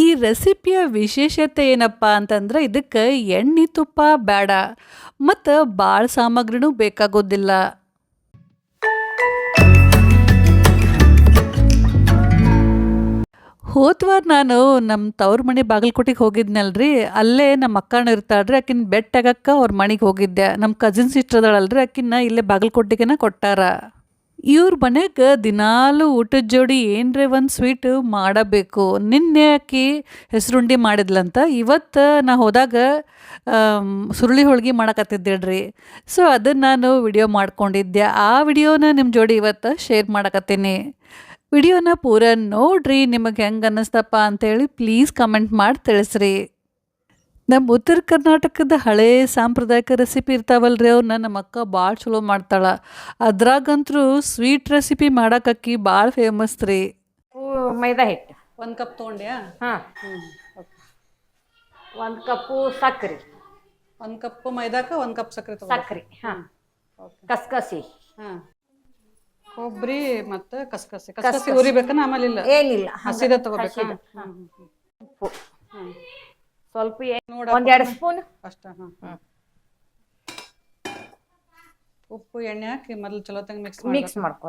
ಈ ರೆಸಿಪಿಯ ವಿಶೇಷತೆ ಏನಪ್ಪ ಅಂತಂದ್ರೆ ಇದಕ್ಕೆ ಎಣ್ಣೆ ತುಪ್ಪ ಬೇಡ, ಮತ್ತು ಭಾಳ ಸಾಮಗ್ರಿನೂ ಬೇಕಾಗೋದಿಲ್ಲ. ಹೋದ್ವಾರ ನಾನು ನಮ್ಮ ತವ್ರ ಮನೆ ಬಾಗಲಕೋಟೆಗೆ ಹೋಗಿದ್ನಲ್ರಿ, ಅಲ್ಲೇ ನಮ್ಮ ಅಕ್ಕನ ಇರ್ತಾಳ್ರಿ, ಆಕಿನ ಬೆಟ್ಟಾಗಕ್ಕ ಅವ್ರ ಮನೆಗೆ ಹೋಗಿದ್ದೆ. ನಮ್ಮ ಕಸಿನ್ ಸಿಸ್ಟರ್ ಆಕಿನ ಇಲ್ಲೇ ಬಾಗಲಕೋಟಿಗೆನ ಕೊಟ್ಟಾರ. ಇವ್ರ ಮನ್ಯಾಗ ದಿನಾಲೂ ಊಟದ ಜೋಡಿ ಏನರೇ ಒಂದು ಸ್ವೀಟ್ ಮಾಡಬೇಕು. ನಿನ್ನೆ ಅಕ್ಕಿ ಹೆಸರುಂಡಿ ಮಾಡಿದ್ಲಂತ, ಇವತ್ತು ನಾ ಹೋದಾಗ ಸುರುಳಿ ಹೋಳ್ಗೆ ಮಾಡಕತ್ತಿದ್ದೇಳ್ರಿ. ಸೊ ಅದನ್ನು ನಾನು ವಿಡಿಯೋ ಮಾಡ್ಕೊಂಡಿದ್ದೆ. ಆ ವಿಡಿಯೋನ ನಿಮ್ಮ ಜೋಡಿ ಇವತ್ತು ಶೇರ್ ಮಾಡಕತ್ತೀನಿ. ವಿಡಿಯೋನ ಪೂರ ನೋಡ್ರಿ, ನಿಮಗೆ ಹೆಂಗೆ ಅನ್ನಿಸ್ತಪ್ಪ ಅಂತೇಳಿ ಪ್ಲೀಸ್ ಕಮೆಂಟ್ ಮಾಡಿ ತಿಳಿಸ್ರಿ. ನಮ್ಮ ಉತ್ತರ ಕರ್ನಾಟಕದ ಹಳೇ ಸಾಂಪ್ರದಾಯಿಕ ರೆಸಿಪಿ ಇರ್ತಾವಲ್ರಿ ಅವ್ರು. ನಮ್ಮ ಅಕ್ಕ ಭಾಳ ಚಲೋ ಮಾಡ್ತಾಳೆ. ಅದ್ರಾಗಂತರೂ ಸ್ವೀಟ್ ರೆಸಿಪಿ ಮಾಡಕ್ಕಿ ಭಾಳ ಫೇಮಸ್ ರೀ. ಮೈದಾ ಹಿಟ್ಟು. ಒಂದು ಕಪ್ ತೊಗೊಂಡ್ಯಾ? ಹಾಂ. ಒಂದು ಕಪ್ಪು ಸಕ್ಕರೆ ಒಂದು ಕಪ್ ಮೈದಾಕ ಒಂದು ಕಪ್ ಸಕ್ಕರೆ ಸಕ್ಕರೆ ಹಾಂ. ಕಸ್ಕಸಿ. ಹಾಂ. ಕೊಬ್ಬರಿ ಮತ್ತು ಕಸ್ಕಸಿ. ಕಸ್ಕಸಿ ಹುರಿಬೇಕನ ಆಮೇಲೆ ಇಲ್ಲ ಏನಿಲ್ಲ. ಹಸಿದ ತಗೋಬೇಕು? ಉಪ್ಪು. ಹಾ. ಸ್ವಲ್ಪ ಒಂದೆರಡು ಸ್ಪೂನ್. ಅಷ್ಟ ಉಪ್ಪು ಎಣ್ಣೆ ಹಾಕಿ ಮೊದಲು ಚಲೋ ತಂಗ ಮಿಕ್ಸ್ ಮಿಕ್ಸ್ ಮಾಡ್ಕೋ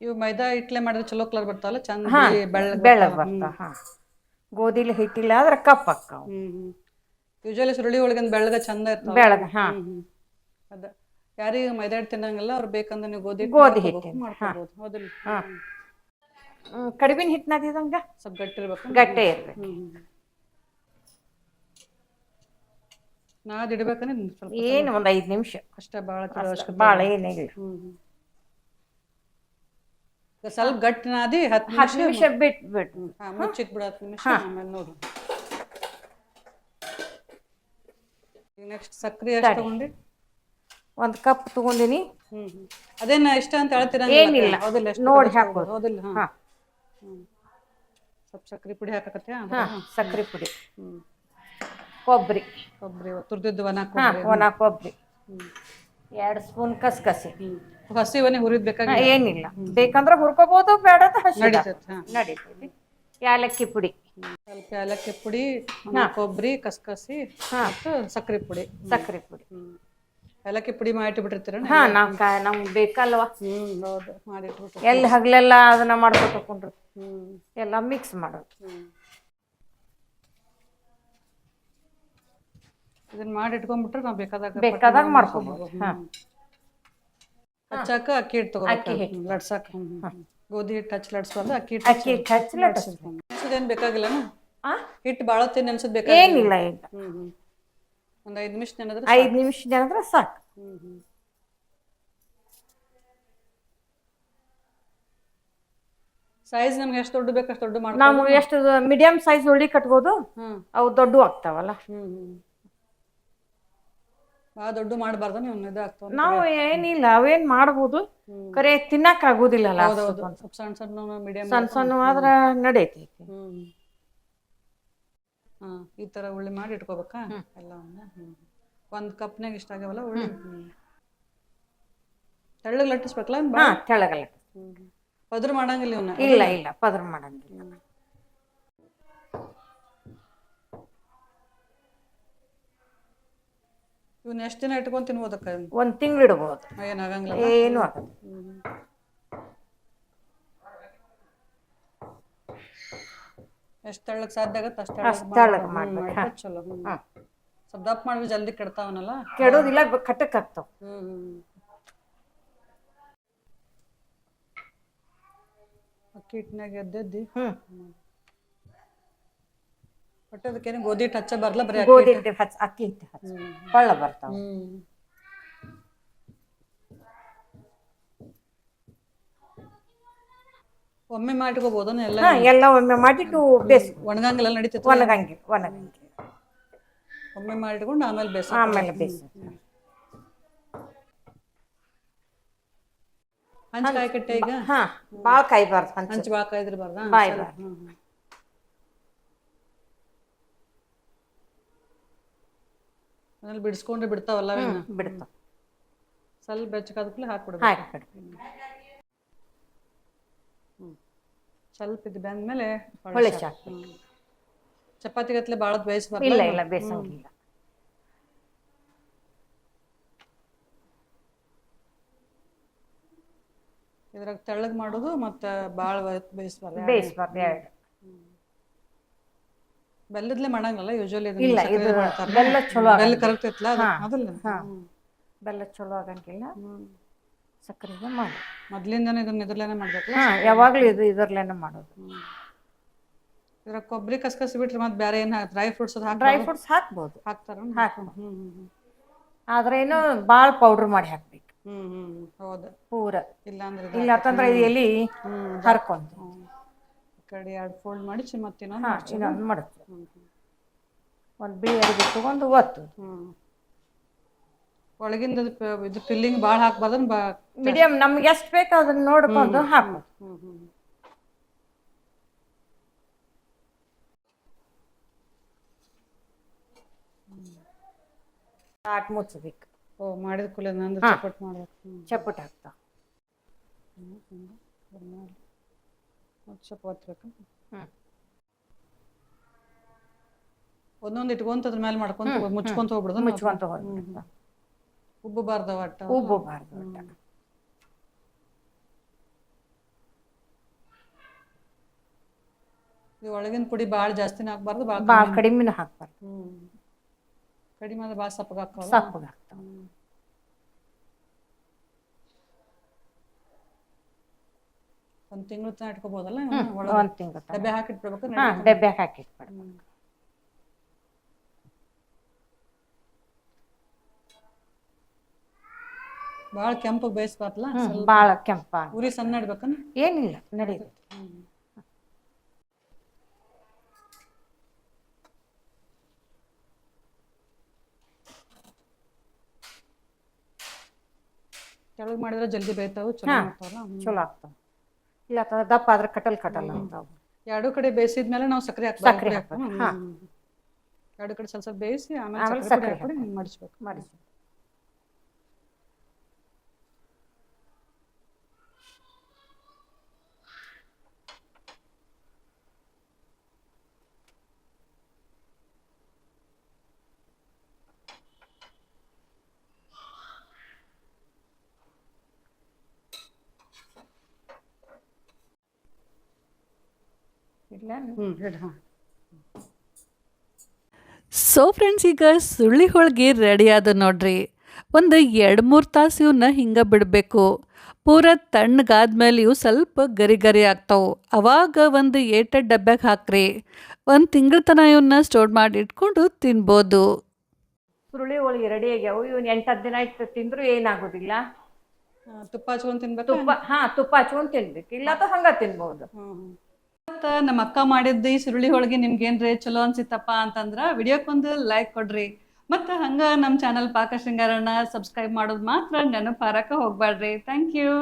ಇವು ಮೈದಾ ಇಟ್ಲೆ ಮಾಡಿದ್ರೆ ಚಲೋ ಕಲರ್ ಬರ್ತಾವಲ್ಲ ಚಂದ ಬೆಳ್ಳಗ್ ಗೋಧಿಲಿ ಹಿಟ್ಟಿಲ್ಲ ಆದ್ರೆ ಕಪ್ ಅಕ್ಕಾವು ಯೂಶಲಿ ಸುರುಳಿ ಒಳಗಿಂದ ಬೆಳ್ಳಗ ಚಂದ ಇರ್ತಾವ ಬೆಳಗ್ಗೆ ಹಾ. ಅದ. ಯಾರಿಗೆ ಮೈದಾ ಹಿಟ್ಟು ತಿನ್ನಂಗಿಲ್ಲ ಅವ್ರು ಬೇಕಂದ್ರೆ ನೀವು ಗೋಧಿ ಹಿಟ್ಟು ಗೋಧಿ ಹಿಟ್ಟು ಮಾಡ್ಕೋಬೋದು. ಹೌದಿಲ್ಲ ಹಾಂ. ಕಡಿಬಿನ ಹಿಟ್ಟಿನಾದಿದಂಗ ಸ್ವಲ್ಪ ಗಟ್ಟಿ ಇರ್ಬೇಕು. ಗಟ್ಟಿ ಇರ್ಬೇಕು. ಹ್ಮ್ ಹ್ಮ್. ನಾದ್ ಇಡ್ಬೇಕಂದ್ರೆ ಸ್ವಲ್ಪ ಏನು ಒಂದು ಐದು ನಿಮಿಷ. ಅಷ್ಟ ಭಾಳ ಅವಶ್ಯಕತೆ ಭಾಳ ಏನಿಲ್ಲ ಸ್ವಲ್ಪ ಗಟ್ಟಿ ನಾದಿ ಹತ್ತು ಹತ್ತು ನಿಮಿಷ ಬಿಟ್ಟು ಬಿಟ್ಟು ಹಾ ಮುಚ್ಚಿಟ್ ಬಿಡು ಹತ್ತು ನಿಮಿಷ ಆಮೇಲೆ ನೋಡು. ನೆಕ್ಸ್ಟ್ ಸಕ್ರಿ ಎಷ್ಟು ತಗೊಂಡಿ ಒಂದು ಕಪ್ ತಗೊಂಡಿನಿ. ಹ್ಮ್ ಹ್ಮ್. ಅದೇನ ಇಷ್ಟ ಅಂತ ಹೇಳ್ತೀರ ಏನಿಲ್ಲ. ನೋಡಿ ಹಾಕೋದು. ಹೌದಿಲ್ಲ ಹಾ. ಹಾಂ. ಹ್ಮ್. ಸ್ವಲ್ಪ ಸಕ್ರಿ ಪುಡಿ ಹಾಕಕತ್ತೆ ಹಾಂ ಸಕ್ಕರೆ ಪುಡಿ. ಹ್ಮ್. ಕೊಬ್ಬರಿ ಕೊಬ್ಬರಿ ತುರ್ದಿದ್ದು ಒಣ ಹಾಂ ಕೊಬ್ಬರಿ ಒಣ ಕೊಬ್ಬರಿ ಹ್ಮ್. ಎರಡು ಸ್ಪೂನ್ ಕಸಕಸಿ. ಹ್ಮ್. ಹಸಿವನೆ ಹುರಿದ್ ಬೇಕಾಗಿ ಏನಿಲ್ಲ. ಬೇಕಂದ್ರೆ ಹುರ್ಕೋಬಹುದು ಬೇಡ ಹಸಿ ನಡೀತೈತೆ ಹಾ. ನಡೀತೈತಿ. ಯಾಲಕ್ಕಿ ಪುಡಿ. ಸ್ವಲ್ಪ ಏಲಕ್ಕಿ ಪುಡಿ ಒಣ ಕೊಬ್ಬರಿ ಕಸ್ಕಸಿ ಮತ್ತು ಸಕ್ರೆ ಪುಡಿ. ಸಕ್ಕರೆ ಪುಡಿ. ಹ್ಮ್. ಏಲಕ್ಕಿ ಪುಡಿ ಮಾಡಿ ಹಾ ನಾವ್ ಕಾ ನಮ್ಗೆ ಬೇಕಲ್ವಾ? ಹ್ಮ್ ಹೌದು ಮಾಡಿಟ್ಬಿಟ್ಟು. ಎಲ್ಲಿ ಹಗ್ಲೆಲ್ಲ ಅದನ್ನ ಮಾಡ್ಕೊತ ಹ್ಮ್. ಎಲ್ಲ ಮಿಕ್ಸ್ ಮಾಡೋದು. ಇದನ್ನ ಮಾಡಿ ಇಟ್ಕೊಂಡ್ಬಿಟ್ರೆ ನಾವು ಬೇಕಾದಾಗ ಬೇಕಾದಾಗ ಮಾಡ್ಕೊಬೋದು. ಹಾ. ಹಚ್ಚಾಕ ಅಕ್ಕಿ ಹಿಟ್ಟು ತಗೋಬೇಕು. ಲಡ್ಸಾಕ ಗೋಧಿ ಹಿಟ್ಟು ಹಚ್ಚಿ ಅಕ್ಕಿ ಹಿಟ್ಟು ಅಕ್ಕಿ ಹಿಟ್ಟು ಹಚ್ಚಿ. ನೆನ್ಸೋದೇನ್ ಬೇಕಾಗಿಲ್ಲ ಆ? ಹಿಟ್ಟು ಭಾಳ ಹೊತ್ತಿನ ನೆನ್ಸೋದ್ ಬೇಕಾಗಿಲ್ಲ? ಏನಿಲ್ಲ ಹ್ಮ್ ಹ್ಮ್. ಒಂದ್ ಐದ್ ನಿಮಿಷ ನೆನೆದ್ರೆ ಐದು ನಿಮಿಷ ನೆನೆದ್ರೆ ಸಾಕು. ಸೈಜ್ ನಮ್ಗೆ ಎಷ್ಟು ದೊಡ್ಡ ಬೇಕು ಅಷ್ಟು ದೊಡ್ಡ ಮಾಡಿ ನಾವು ಎಷ್ಟು ಮೀಡಿಯಂ ಸೈಜ್ ಉಳ್ಳಿ ಕಟ್ಬೋದು. ಅವು ದೊಡ್ಡ ಆಗ್ತಾವಲ್ಲ. ಭಾಳ ದೊಡ್ಡ ಮಾಡಬಾರ್ದು ನೀವು ಇದು ಆಗ್ತಾವ ನಾವು ಏನಿಲ್ಲ ಅವೇನ್ ಮಾಡ್ಬೋದು. ಕರೆ ತಿನ್ನಕ್ ಹೌದೌದು. ಸಣ್ಣ ಸಣ್ಣ ಮೀಡಿಯಂ ಸಣ್ಣ ಸಣ್ಣ ಆದ್ರ ನಡೆಯುತ್ತೆ ಈ ತರ ಉಳ್ಳಿ ಮಾಡಿ ಇಟ್ಕೋಬೇಕಾ? ಎಲ್ಲವನ್ನ ಹ್ಮ್ ಒಂದ್ ಕಪ್ನಾಗ ಇಷ್ಟ ಆಗ್ಯಾವಲ್ಲ ಉಳ್ಳಿ? ತೆಳ್ಳಗ್ ಲಟ್ಟಿಸ್ಬೇಕಲ್ಲ ಹಾ ತೆಳಗಲ್ಲ ಪದ್ರ ಮಾಡಂಗಿಲ್ಲ ಇವನ್ನ ಇಲ್ಲ ಇಲ್ಲ ಪದ್ರ ಮಾಡಂಗಿಲ್ಲ. ಇವನ್ನ ಎಷ್ಟು ದಿನ ಇಟ್ಕೊಂಡ್ ತಿನ್ಬೋದಕ್ಕ ಒಂದ್ ತಿಂಗಳು ಇಡ್ಬೋದು. ಏನಾಗಂಗಿಲ್ಲ ಏನು ಆಗಲ್ಲ. ಹ್ಮ್. ಎಷ್ಟು ತೆಳ್ಳಗ್ ಸಾಧ್ಯ ಆಗತ್ತೆ ಅಷ್ಟು ಅಷ್ಟ್ ತೆಳ್ಳಗ್ ಮಾಡ್ಬೇಕು, ಹಾ. ಚಲೋ ಹ್ಮ್. ಹಾ. ಸ್ವಲ್ಪ ದಪ್ಪ ಮಾಡಿದ್ರೆ ಜಲ್ದಿ ಕೆಡ್ತಾವನಲ್ಲ? ಕೆಡೋದಿಲ್ಲ ಕಟ್ಟಕ್ ಆಗ್ತಾವ. ಹ್ಮ್ ಹ್ಮ್ ಅಕ್ಕಿ ಹಿಟ್ಟಿನಾಗ ಎದ್ದೆದ್ದಿ? ಹ್ಮ್. ಒಟ್ಟು ಅದಕ್ಕೇನು ಗೋಧಿ ಹಿಟ್ಟು ಹಚ್ಚ ಬರಲ್ಲ ಬರೀ ಅಕ್ಕಿ ಗೋಧಿ ಹಿಟ್ಟು. ಅಕ್ಕಿ ಹಿಟ್ಟು ಹ್ಮ್. ಪಳ್ಳ ಬರ್ತಾವ. ಹ್ಮ್. ಒಮ್ಮೆ ಮಾಡಿಟ್ಕೋಬೋದನ ಎಲ್ಲ ಹಾ ಎಲ್ಲ ಒಮ್ಮೆ ಮಾಡಿಟ್ಟು ಬೇಸ್ ಒಣಗಂಗಿಲ್ಲ ನಡೀತೈತಿ ಒಣಗಂಗೆ ಒಣಗಂಗೆ. ಒಮ್ಮೆ ಮಾಡಿಟ್ಕೊಂಡು ಆಮೇಲೆ ಬೇಸ ಆಮೇಲೆ ಬೇಸ್ ಹಂಚ್ ಕಾಯಿ ಕಟ್ಟೆ ಈಗ? ಹಾ ಬಾಳ್ ಕಾಯ್ಬಾರ್ದು ಹಂಚ. ಹಂಚ್ ಬಾಕ ಇದ್ರ ಬರ್ದ? ಬಾಯ್ ಬಾರ್ದು. ಆಮೇಲೆ ಬಿಡಿಸ್ಕೊಂಡ್ರೆ ಬಿಡ್ತಾವಲ್ಲ ಬಿಡ್ತಾವ. ಸ್ವಲ್ಪ ಬೆಚ್ಚಗಾದ್ಮೇಲೆ ಹಾಕ್ಬಿಡ್ಬೇಕು. ಹಾಕ್ಬಿಡ್ಬೇಕು ಸ್ವಲ್ಪ ಇದು ಬೆಂದ್ಮೇಲೆ ಹೊಳೆ ಹಾಕ್ಬೇಕು ಚಪಾತಿ ಗತ್ಲೆ ಭಾಳ ಬೇಯಿಸ್ಬಾರ್ದು ಇಲ್ಲ ಇಲ್ಲ ಬೇಸಂಗಿಲ್ಲ ಇದ್ರಾಗ ತೆಳ್ಳಗ್ ಮಾಡೋದು ಮತ್ತೆ ಭಾಳ ಬೇಯಿಸ್ಬಾರ್ದು ಬೇಯಿಸ್ಬಾರ್ದು ಎರಡು ಬೆಲ್ಲದ್ಲೆ ಮಾಡಂಗಲ್ಲ ಯೂಶಲಿ ಇಲ್ಲ ಇದು ಬೆಲ್ಲ ಚಲೋ ಬೆಲ್ಲ ಹಾ, ಅದಲ್ಲ ಬೆಲ್ಲ ಚಲೋ ಆಗಂಗಿಲ್ಲ. ಸಕ್ಕರೆಗೆ ಮಾಡಿ ಮೊದ್ಲಿಂದನೇ ಇದನ್ನ ಇದರಲ್ಲೇನೆ ಮಾಡ್ಬೇಕು. ಹಾ ಯಾವಾಗಲೂ ಇದು ಇದರಲ್ಲೇನೆ ಮಾಡೋದು. ಇದ್ರಾಗ ಕೊಬ್ಬರಿ ಕಸ್ಕಸ್ ಬಿಟ್ರೆ ಮತ್ತೆ ಬೇರೆ ಏನು ಡ್ರೈ ಫ್ರೂಟ್ಸ್ ಅದು ಡ್ರೈ ಫ್ರೂಟ್ಸ್ ಹಾಕ್ಬೋದು. ಹಾಕ್ತಾರ ಹಾಕ್ಬೋದು. ಹ್ಮ್ ಹ್ಮ್ ಆದ್ರೆ ಏನು ಭಾಳ ಪೌಡ್ರ್ ಮಾಡಿ ಹಾಕ್ಬೇಕು. ಹ್ಮ್ ಹ್ಮ್ ಹೌದು. ಪೂರ. ಇಲ್ಲ ಅಂದ್ರೆ ಇಲ್ಲ ಅಂತಂದ್ರೆ ಇದು ಹರ್ಕೊಂಡು ಹರ್ಕೊಂತ ಕಡೆ ಎರಡು ಫೋಲ್ಡ್ ಮಾಡಿ ಚಿ ಮತ್ತೆ ಇನ್ನೊಂದು ಹಾ. ಇನ್ನೊಂದು ಮಾಡುತ್ತೆ. ಒಂದು ಬಿಳಿ ಅರಿವಿ ತಗೊಂಡು ಒತ್ತು ಹ್ಮ್. ಒಳಗಿಂದ ಇದು ಫಿಲ್ಲಿಂಗ್ ಭಾಳ ಹಾಕ್ಬಾರ್ದನ್ ಬಾ ಮೀಡಿಯಂ ನಮ್ಗೆ ಎಷ್ಟು ಬೇಕು ಅದನ್ನ ನೋಡ್ಕೊಂಡು ಹಾಕು ತಾಟ್ ಮುಚ್ಚಬೇಕು ಓ ಮಾಡಿದ ಕೂಲೆ ನಂದು ಹಾ. ಚಪಟ್ ಮಾಡ್ಬೇಕು. ಚಪ್ಪಟ್ ಹಾಕ್ತಾ. ಮತ್ತೆ ಸ್ವಲ್ಪ ಒತ್ಬೇಕು. ಹ್ಮ್. ಒಂದೊಂದು ಇಟ್ಕೊಂತ ಅದ್ರ ಮೇಲೆ ಮಾಡ್ಕೊಂತ ಮುಚ್ಕೊಂತ ಹೋಗ್ಬಿಡುದು ಮುಚ್ಕೊಂತ ಹೋಗ್ಬೇಕು ಉಬ್ಬಬಾರ್ದ ಒಟ್ಟ ಉಬ್ಬಬಾರ್ದು ಒಟ್ಟ. ಇದು ಒಳಗಿನ ಪುಡಿ ಭಾಳ ಜಾಸ್ತಿನ ಹಾಕ್ಬಾರ್ದು ಭಾಳ ಭಾಳ ಕಡಿಮೆನೂ ಹಾಕ್ಬಾರ್ದು. ಕಡಿಮೆ ಆದ್ರೆ ಭಾಳ ಸಪ್ಪಗೆ ಹಾಕಲ್ಲ ಸಪ್ಪಗೆ ಹಾಕ್ತಾವ ಒಂದ್ ತಿಂಗಳು ತನ ಒಳಗೆ ಒಂದು ತಿಂಗಳು ಡಬ್ಬೆ ಹಾಕಿಟ್ಬಿಡ್ಬೇಕು ಡಬ್ಬೆ ಹಾಕಿಟ್ಬೇಡ ಭಾಳ ಕೆಂಪ ಬೇಯಿಸ್ಬಾರ್ದಲ್ಲ? ಹ್ಮ್ ಭಾಳ ಕೆಂಪ. ಉರಿ ಸಣ್ಣ ಇಡ್ಬೇಕನ್ನ ಏನಿಲ್ಲ ನಡೀತದೆ ಕೆಳಗೆ ಮಾಡಿದ್ರೆ ಜಲ್ದಿ ಬೇಯ್ತಾವು ಚಲೋ ಹಾ. ಹ್ಮ್. ಚಲೋ ಆಗ್ತಾವ. ಇಲ್ಲ ಅಂತಂದ್ರೆ ದಪ್ಪ ಆದ್ರೆ ಕಟಲ್ ಕಟಲ್ ಅಂತಾವ ಎರಡು ಕಡೆ ಬೇಯಿಸಿದ್ಮೇಲೆ ನಾವು ಸಕ್ಕರೆ ಸಕ್ರೆ ಹಾಕ್ಬೇಕು. ಹಾಕ್ಬೇಕು, ಹಾ. ಎರಡು ಕಡೆ ಸ್ವಲ್ಪ ಸ್ವಲ್ಪ ಬೇಯಿಸಿ ಆಮೇಲೆ ಆಮೇಲೆ ಸಕ್ಕರೆ ಸಕ್ರೆ ಹಾಕಿ ಹಿಂಗೆ ಮಡಿಸ್ಬೇಕು. ಮಾಡಿ ಸೊ ಫ್ರೆಂಡ್ಸ್ ಈಗ ಸುಳ್ಳಿ ಹೋಳ್ಗಿ ರೆಡಿ ಆದ ನೋಡ್ರಿ. ಒಂದು ಎರಡು ಮೂರು ತಾಸು ಇವನ್ನ ಹಿಂಗೆ ಬಿಡಬೇಕು. ಪೂರ ತಣ್ಣಗಾದ್ಮೇಲೆ ಇವು ಸ್ವಲ್ಪ ಗರಿ ಗರಿ ಆಗ್ತಾವು. ಅವಾಗ ಒಂದು ಏಟ ಡಬ್ಬ್ಯಾಗ ಹಾಕ್ರಿ. ಒಂದು ತಿಂಗಳ ತನ ಇವನ್ನ ಸ್ಟೋರ್ ಮಾಡಿ ಇಟ್ಕೊಂಡು ತಿನ್ಬೋದು. ಸುರುಳಿ ಹೋಳಿಗೆ ರೆಡಿ ಆಗ್ಯಾವು. ಇವನ್ ಎಂಟು ಹತ್ತು ದಿನ ಇಟ್ಟು ತಿಂದ್ರು ಏನಾಗೋದಿಲ್ಲ. ತುಪ್ಪ ಹಚ್ಕೊಂಡು ತಿನ್ಬೇಕು? ತುಪ್ಪ ಹಾ ತುಪ್ಪ ಹಚ್ಕೊಂಡು ತಿನ್ಬೇಕು. ಇಲ್ಲ ಅಥವಾ ಹಂಗ ತಿನ್ಬಹುದು ನಮ್ಮ ಅಕ್ಕ ಮಾಡಿದ್ದ ಈ ಸುರುಳಿ ಹೋಳಿಗೆ ನಿಮ್ಗೇನ್ರಿ ಚಲೋ ಅನ್ಸಿತ್ತಪ್ಪ ಅಂತಂದ್ರ ವಿಡಿಯೋಕ್ಕೊಂದು ಲೈಕ್ ಕೊಡ್ರಿ. ಮತ್ತು ಹಂಗ ನಮ್ಮ ಚಾನಲ್ ಪಾಕ ಶೃಂಗಾರನ ಸಬ್ಸ್ಕ್ರೈಬ್ ಮಾಡೋದು ಮಾತ್ರ ನೆನಪು ಹಾರಕ್ಕೆ ಹೋಗ್ಬೇಡ್ರಿ ಥ್ಯಾಂಕ್ ಯು